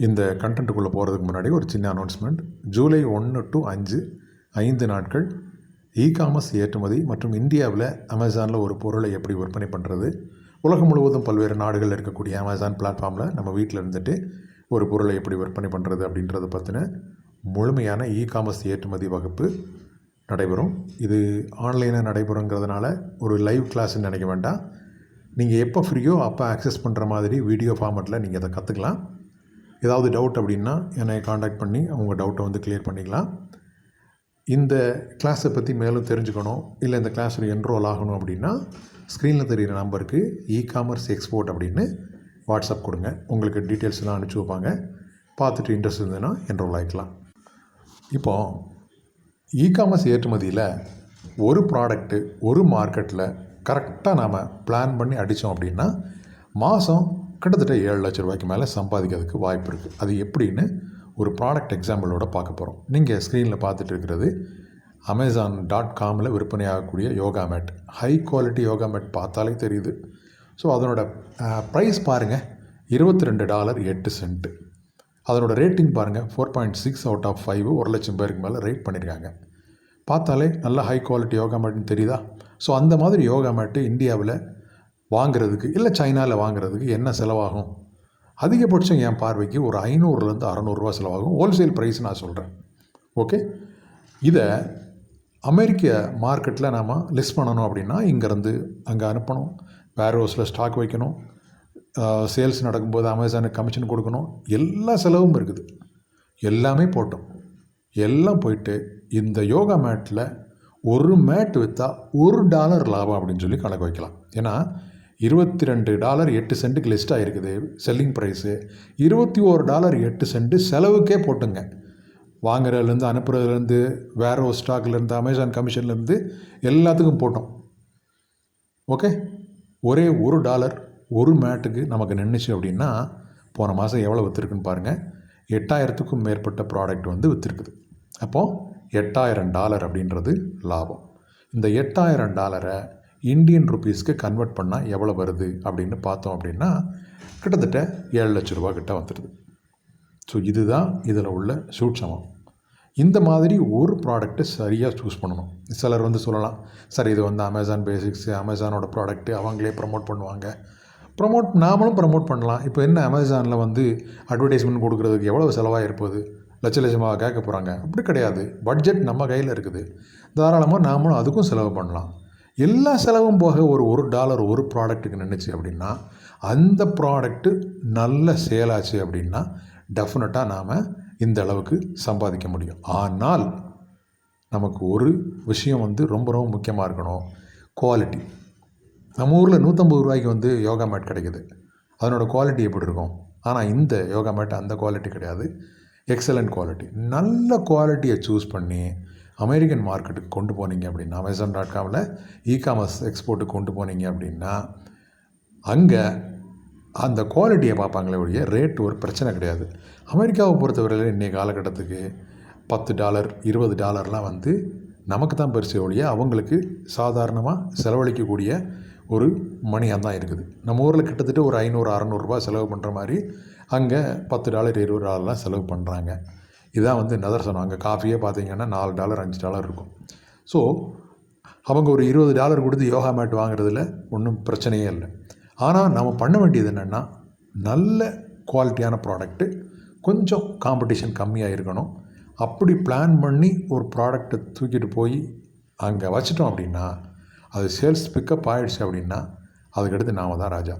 இந்த கண்டென்ட்டுக்குள்ளே போகிறதுக்கு முன்னாடி ஒரு சின்ன அனௌன்ஸ்மெண்ட் ஜூலை ஒன்று டு அஞ்சு ஐந்து நாட்கள் இ காமர்ஸ் ஏற்றுமதி மற்றும் இந்தியாவில் அமேசானில் ஒரு பொருளை எப்படி விற்பனை பண்ணுறது உலகம் முழுவதும் பல்வேறு நாடுகளில் இருக்கக்கூடிய அமேசான் பிளாட்ஃபார்மில் நம்ம வீட்டில் இருந்துட்டு ஒரு பொருளை எப்படி விற்பனை பண்ணுறது அப்படின்றத பற்றின முழுமையான இ காமர்ஸ் ஏற்றுமதி வகுப்பு நடைபெறும். இது ஆன்லைனில் நடைபெறுங்கிறதுனால ஒரு லைவ் கிளாஸ்ன்னு நினைக்க வேண்டாம். நீங்கள் எப்போ ஃப்ரீயோ அப்போ ஆக்சஸ் பண்ணுற மாதிரி வீடியோ ஃபார்மெட்டில் நீங்கள் அதை கற்றுக்கலாம் ஏதாவது டவுட் அப்படின்னா என்னை காண்டாக்ட் பண்ணி அவங்க டவுட்டை வந்து கிளியர் பண்ணிக்கலாம். இந்த கிளாஸை பற்றி மேலும் தெரிஞ்சுக்கணும் இல்லை இந்த கிளாஸில் என்ரோல் ஆகணும் அப்படின்னா ஸ்க்ரீனில் தெரிகிற நம்பருக்கு இ காமர்ஸ் எக்ஸ்போர்ட் அப்படின்னு வாட்ஸ்அப் கொடுங்க. உங்களுக்கு டீட்டெயில்ஸ்லாம் அனுப்பிச்சி வைப்பாங்க. பார்த்துட்டு இன்ட்ரெஸ்ட் இருந்ததுன்னா என்ரோல் ஆகிக்கலாம் இப்போது இ காமர்ஸ் ஏற்றுமதியில் ஒரு ப்ராடக்ட்டு ஒரு மார்க்கெட்டில் கரெக்டாக நாம் பிளான் பண்ணி அடித்தோம் அப்படின்னா மாதம் கிட்டத்தட்ட ஏழு லட்ச ரூபாய்க்கு மேலே சம்பாதிக்கிறதுக்கு வாய்ப்பு இருக்குது அது எப்படின்னு ஒரு ப்ராடக்ட் எக்ஸாம்பிளோட பார்க்க போகிறோம் நீங்கள் ஸ்க்ரீனில் பார்த்துட்டு இருக்கிறது அமேசான் டாட் காமில் விற்பனையாகக்கூடிய yoga mat high quality yoga mat பார்த்தாலே தெரியுது. ஸோ அதனோட ப்ரைஸ் பாருங்கள் இருபத்தி ரெண்டு டாலர் எட்டு சென்ட்டு அதனோட ரேட்டிங் பாருங்கள் four point six out of five ஒரு லட்சம் பேருக்கு மேலே ரேட் பண்ணியிருக்காங்க பார்த்தாலே நல்ல ஹை குவாலிட்டி யோகா மேட்னு தெரியுதா? ஸோ அந்த மாதிரி யோகா மேட்டு இந்தியாவில் வாங்கிறதுக்கு இல்லை சைனாவில் வாங்குறதுக்கு என்ன செலவாகும்? அதிகபட்சம் என் பார்வைக்கு ஒரு ஐநூறுலேருந்து அறநூறுரூவா செலவாகும். ஹோல்சேல் ப்ரைஸ் நான் சொல்கிறேன் ஓகே இதை அமெரிக்க மார்க்கெட்டில் நாம் லிஸ்ட் பண்ணணும் அப்படின்னா இங்கேருந்து அங்கே அனுப்பணும். வேர் ஹவுஸில் ஸ்டாக் வைக்கணும் சேல்ஸ் நடக்கும்போது அமேசானுக்கு கமிஷன் கொடுக்கணும். எல்லா செலவும் இருக்குது. எல்லாமே போட்டோம். எல்லாம் போயிட்டு இந்த யோகா மேட்டில் ஒரு மேட் விற்றா ஒரு டாலர் லாபம் அப்படின்னு சொல்லி கணக்கு வைக்கலாம். ஏன்னா இருபத்தி ரெண்டு டாலர் எட்டு சென்ட்டுக்கு லிஸ்ட் ஆகிருக்குது செல்லிங் ப்ரைஸு இருபத்தி ஓரு டாலர் எட்டு சென்ட்டு செலவுக்கே போட்டுங்க. வாங்குறதுலேருந்து அனுப்புறதுலேருந்து வேற ஒரு ஸ்டாக்லேருந்து அமேசான் கமிஷன்லேருந்து எல்லாத்துக்கும் போட்டோம். ஓகே ஒரே ஒரு டாலர் ஒரு மேட்டுக்கு நமக்கு நின்றுச்சு அப்படின்னா போன மாதம் எவ்வளோ விற்றுருக்குன்னு பாருங்கள் எட்டாயிரத்துக்கும் மேற்பட்ட ப்ராடக்ட் வந்து விற்றுருக்குது அப்போது எட்டாயிரம் டாலர் அப்படின்றது லாபம். இந்த எட்டாயிரம் டாலரை இந்தியன் ருபீஸ்க்கு கன்வெர்ட் பண்ணால் எவ்வளோ வருது அப்படின்னு பார்த்தோம் அப்படின்னா கிட்டத்தட்ட ஏழு லட்ச ரூபா கிட்ட வந்துடுது ஸோ இதுதான் இதில் உள்ள சூட்சமம். இந்த மாதிரி ஒரு ப்ராடக்ட்டை சரியாக சூஸ் பண்ணணும். சிலர் வந்து சொல்லலாம் சார் இது வந்து அமேசான் பேசிக்ஸு அமேசானோட ப்ராடக்ட்டு அவங்களே ப்ரமோட் பண்ணுவாங்க. ப்ரமோட் நாமளும் ப்ரமோட் பண்ணலாம். இப்போ என்ன அமேசானில் வந்து அட்வர்டைஸ்மெண்ட் கொடுக்குறதுக்கு எவ்வளோ செலவாக இருப்பது லட்ச லட்சமாக கேட்க போகிறாங்க அப்படி கிடையாது. பட்ஜெட் நம்ம கையில் இருக்குது. தாராளமாக நாமளும் அதுக்கும் செலவு பண்ணலாம். எல்லா செலவும் போக ஒரு ஒரு டாலர் ஒரு ப்ராடக்ட்டுக்கு நின்றுச்சு அப்படின்னா அந்த ப்ராடக்ட்டு நல்ல சேலாச்சு அப்படின்னா டெஃபினட்டாக நாம் இந்த அளவுக்கு சம்பாதிக்க முடியும். ஆனால் நமக்கு ஒரு விஷயம் வந்து ரொம்ப ரொம்ப முக்கியமாக இருக்கணும். குவாலிட்டி நம்ம ஊரில் நூற்றம்பது ரூபாய்க்கு வந்து யோகா மேட் கிடைக்குது. அதனோட குவாலிட்டி எப்படி இருக்கும்? ஆனால் இந்த யோகா மேட் அந்த குவாலிட்டி கிடையாது. எக்ஸலண்ட் குவாலிட்டி நல்ல குவாலிட்டியை சூஸ் பண்ணி அமெரிக்கன் மார்க்கெட்டுக்கு கொண்டு போனீங்க அப்படின்னா அமேசான் டாட் காமில் இ காமர்ஸ் எக்ஸ்போர்ட்டுக்கு கொண்டு போனீங்க அப்படின்னா அங்கே அந்த குவாலிட்டியை பார்ப்பாங்களே ஒழிய ரேட் ஒரு பிரச்சனை கிடையாது. அமெரிக்காவை பொறுத்தவரையில் இன்றைய காலகட்டத்துக்கு பத்து டாலர் இருபது டாலர்லாம் வந்து நமக்கு தான் பெருசு ஒழிய அவங்களுக்கு சாதாரணமாக செலவழிக்கக்கூடிய ஒரு மணியாக தான் இருக்குது. நம்ம ஊரில் கிட்டத்தட்ட ஒரு ஐநூறு அறநூறுரூபா செலவு பண்ணுற மாதிரி அங்கே பத்து டாலர் இருபது டாலர்லாம் செலவு பண்ணுறாங்க இதான் வந்து நதர்சனம். அங்கே காஃபியே பார்த்தீங்கன்னா நாலு டாலர் அஞ்சு டாலர் இருக்கும். ஸோ அவங்க ஒரு இருபது டாலர் கொடுத்து யோகா மேட் வாங்குறதுல ஒன்றும் பிரச்சனையே இல்லை. ஆனால் நம்ம பண்ண வேண்டியது என்னென்னா நல்ல குவாலிட்டியான ப்ராடக்ட்டு கொஞ்சம் காம்படிஷன் கம்மியாக இருக்கணும். அப்படி பிளான் பண்ணி ஒரு ப்ராடக்ட்டை தூக்கிட்டு போய் அங்கே வச்சிட்டோம் அப்படின்னா அது சேல்ஸ் பிக்கப் ஆகிடுச்சு அப்படின்னா அதுக்கடுத்து நாம தான் ராஜா.